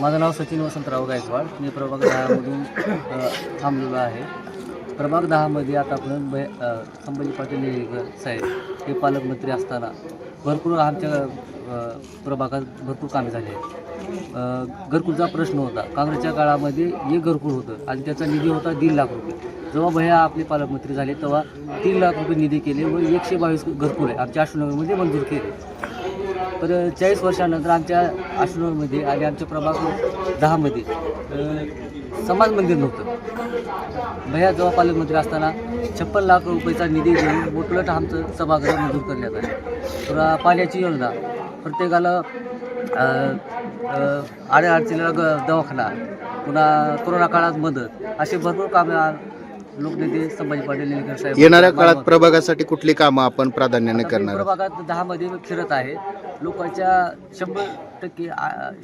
माझं नाव सचिन वसंतराव गायकवाड. मी प्रभाग दहामधून थांबलेलो आहे. प्रभाग दहामध्ये आता आपण संभाजी पाटील निलंगेकर साहेब हे पालकमंत्री असताना भरपूर आमच्या प्रभागात भरपूर कामे झाली आहेत. घरकुलचा प्रश्न होता. काँग्रेसच्या काळामध्ये एक घरकुल होतं आणि त्याचा निधी होता दीड लाख रुपये. जेव्हा भैया आपले पालकमंत्री झाले तेव्हा तीन लाख रुपये निधी केले व एकशे बावीस घरकुल आहे. आमच्या अश्वनगरमध्ये मंजूर केले. तर चाळीस वर्षानंतर आमच्या आश्रममध्ये आणि आमच्या प्रभाग दहामध्ये समाज मंदिर नव्हतं. भैया जेव्हा पालकमंत्री असताना छप्पन लाख रुपयाचा निधी देऊन मोठलट आमचं सभागृह मंजूर करण्यात आले. तर पाण्याची योजना प्रत्येकाला अ, अ, अडीअडचणीला ग दवाखाना पुन्हा कोरोना काळात मदत असे भरपूर कामे लोकनेते संभाजी पाटील साहेब येणाऱ्या काळात प्रभागासाठी कुठली कामं आपण प्राधान्याने करणार? प्रभागात दहामध्ये फिरत आहे. लोकांच्या शंभर टक्के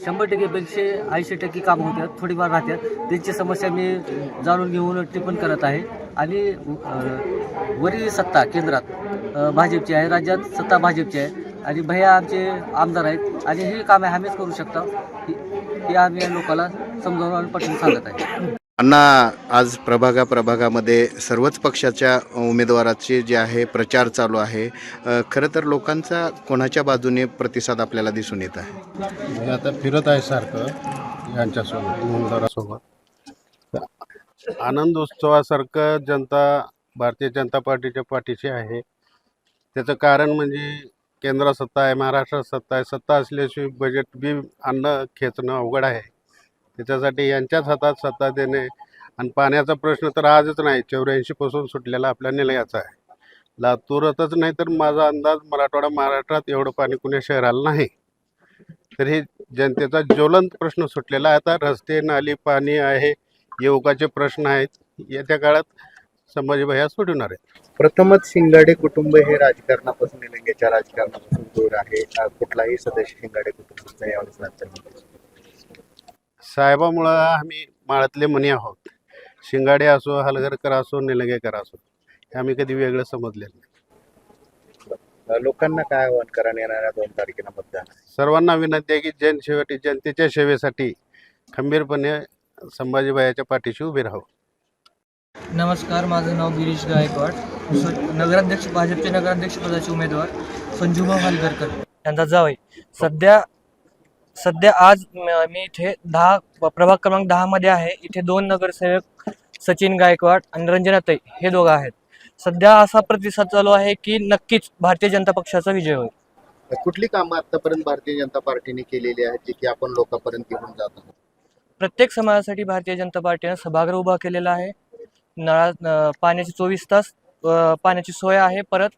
शंभर टक्केपेक्षा ऐंशी टक्के काम होतात थोडीफार राहतात त्यांची समस्या मी जाणून घेऊन टिप्पण करत आहे. आणि वरील सत्ता केंद्रात भाजपची आहे राज्यात सत्ता भाजपची आहे. आणि भैया आमचे आमदार आहेत. आणि ही कामे आम्हीच करू शकतो. हे आम्ही लोकांना समजावून आणि पटवून सांगत आहे. अण्णा आज प्रभागा प्रभागामध्ये सर्वच पक्षाच्या उमेदवाराचे जे आहे प्रचार चालू आहे. खरं तर लोकांचा कोणाच्या बाजूने प्रतिसाद आपल्याला दिसून येत आहे? मी आता फिरत आहे सारखं यांच्यासोबत उमेदवारासोबत. आनंद उत्सवासारखं जनता भारतीय जनता पार्टीच्या पाठीशी आहे. त्याचं कारण म्हणजे केंद्रात सत्ता आहे महाराष्ट्रात सत्ता आहे. सत्ता असल्याशिवाय बजेट बी आणणं खेचणं अवघड आहे. त्याच्यासाठी यांच्याच हातात सत्ता देणे आणि पाण्याचा प्रश्न तर आजच नाही चौऱ्याऐंशीपासून सुटलेला आपल्या निलयाचा आहे. लातूरातच नाही तर माझा अंदाज मराठवाडा महाराष्ट्रात एवढं पाणी कुण्या शहराला नाही. तर हे जनतेचा ज्वलंत प्रश्न सुटलेला आहे. आता रस्ते नाली पाणी आहे युवकाचे प्रश्न आहेत. येत्या काळात संभाजी भैया सोडवणार आहेत. प्रथमच शिंगाडे कुटुंब हे राजकारणापासून निलंग्याच्या राजकारणापासून दूर आहे. कुठलाही सदस्य शिंगाडे कुटुंबाचा यावेळेस राज्यामध्ये साहेबामुळं आम्ही माळातले मनी आहोत. शिंगाडे असो हलगरकर असो निलंगेकर असो हे आम्ही कधी वेगळं समजलेलं नाही. अ, लोकांना काय आव्हान करा येणाऱ्या दोन तारखेला मतदान? सर्वांना विनंती आहे की जनसेवेसाठी जनतेच्या सेवेसाठी खंबीरपणे संभाजीबाईच्या पाठीशी उभे राहावं. नमस्कार माझं नाव गिरीश गायकवाड. स- नगराध्यक्ष भाजपचे नगराध्यक्ष पदाचे उमेदवार संजूभाऊ हलगरकर. यांचा जावई सध्या सध्या आज म- इथे दहा प्रभाग क्रमांक दहामध्ये आहे. इथे दोन नगरसेवक सचिन गायकवाड आणि रंजनाताई हे दोघं आहेत. सध्या असा प्रतिसाद चालू आहे की नक्कीच भारतीय जनता पक्षाचा विजय होईल. कुठली कामं आतापर्यंत भारतीय जनता पार्टीने केलेली आहेत जी की आपण लोकांपर्यंत घेऊन जात आहोत? प्रत्येक समाजासाठी भारतीय जनता पार्टीनं सभागृह उभा केलेला आहे. नळा पाण्याची चोवीस तास पाण्याची सोय आहे. परत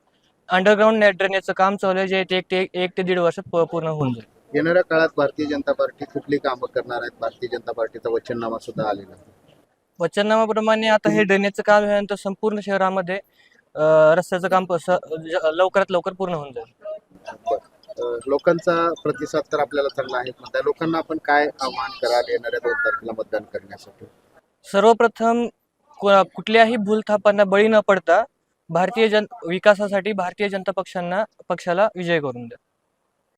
अंडरग्राऊंड ड्रेनेजचं काम चालू आहे जे एक ते एक ते दीड वर्षात पूर्ण होऊन जाईल. येणाऱ्या काळात भारतीय जनता पार्टी कुठली कामं करणार आहेत? भारतीय जनता पार्टीचा वचननामा सुद्धा आलेला आहे. वचननामाप्रमाणे आता हे ड्रेनेजचं काम झाल्यानंतर संपूर्ण शहरामध्ये अं, रस्त्याचं काम ज- लवकरात लवकर पूर्ण होऊन जाईल. अ, लोकांचा प्रतिसाद तर आपल्याला चांगला आहे म्हणता लोकांना आपण काय आव्हान कराल येणाऱ्या दोन तारखेला मतदान करण्यासाठी? सर्वप्रथम कु- कुठल्याही भूलथापांना बळी न पडता भारतीय जन विकासासाठी भारतीय जनता पक्षांना पक्षाला विजय करून द्या.